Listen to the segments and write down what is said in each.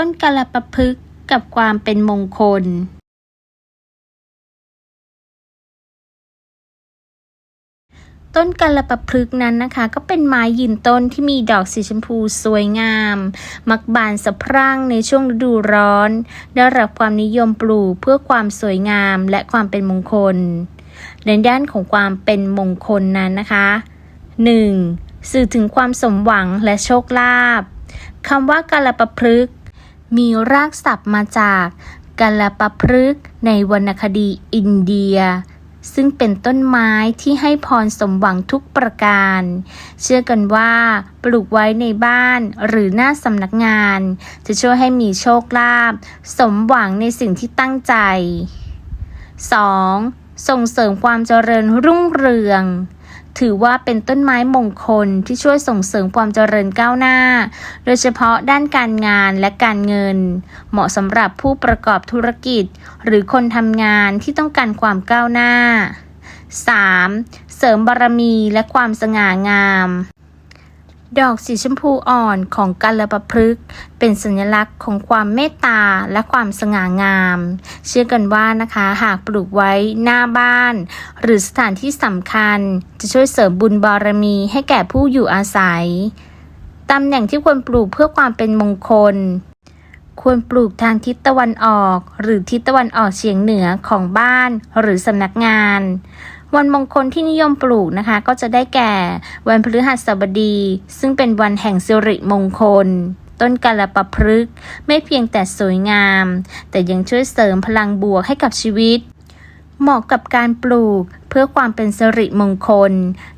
ต้นกาลปะพฤกกับความเป็นมงคลต้นกาลปะพฤกนั้นนะคะ ก็เป็นไม้ยืนต้นที่มีดอกสีชมพูสวยงาม มักบานสะพรั่งในช่วงฤดูร้อน ได้รับความนิยมปลูกเพื่อความสวยงามและความเป็นมงคล ในด้านของความเป็นมงคลนั้นนะคะ 1. สื่อถึงความสมหวังและโชคลาภคำว่ากาลปะพฤก มีรากศัพท์มาจากกาลปพฤกษ์ในวรรณคดีอินเดีย ซึ่งเป็นต้นไม้ที่ให้พรสมหวังทุกประการ เชื่อกันว่าปลูกไว้ในบ้านหรือหน้าสำนักงาน จะช่วยให้มีโชคลาภสมหวังในสิ่งที่ตั้งใจ 2. ส่งเสริมความเจริญรุ่งเรือง ถือว่าเป็นต้นไม้มงคลที่ช่วยส่งเสริมความเจริญก้าวหน้า โดยเฉพาะด้านการงานและการเงิน เหมาะสำหรับผู้ประกอบธุรกิจ หรือคนทำงานที่ต้องการความก้าวหน้า 3. เสริมบารมีและความสง่างาม ดอกสีชมพูอ่อนของกัลปะพฤกษ์เป็นสัญลักษณ์ของความเมตตาและความสง่างาม เชื่อกันว่านะคะหากปลูกไว้หน้าบ้าน หรือสถานที่สำคัญ จะช่วยเสริมบุญบารมีให้แก่ผู้อยู่อาศัยตำแหน่งที่ควรปลูกเพื่อความเป็นมงคล ควรปลูกทางทิศตะวันออก หรือทิศตะวันออกเฉียงเหนือของบ้านหรือสำนักงาน วันมงคลที่นิยมปลูกนะคะ ก็จะได้แก่วันพฤหัสบดี ซึ่งเป็นวันแห่งสิริมงคล ต้นกาลปะพฤกษ์ไม่เพียงแต่สวยงาม แต่ยังช่วยเสริมพลังบวกให้กับชีวิต เหมาะกับการปลูกเพื่อความเป็นสิริมงคล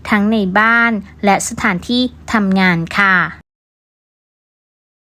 ทั้งในบ้านและสถานที่ทำงานค่ะ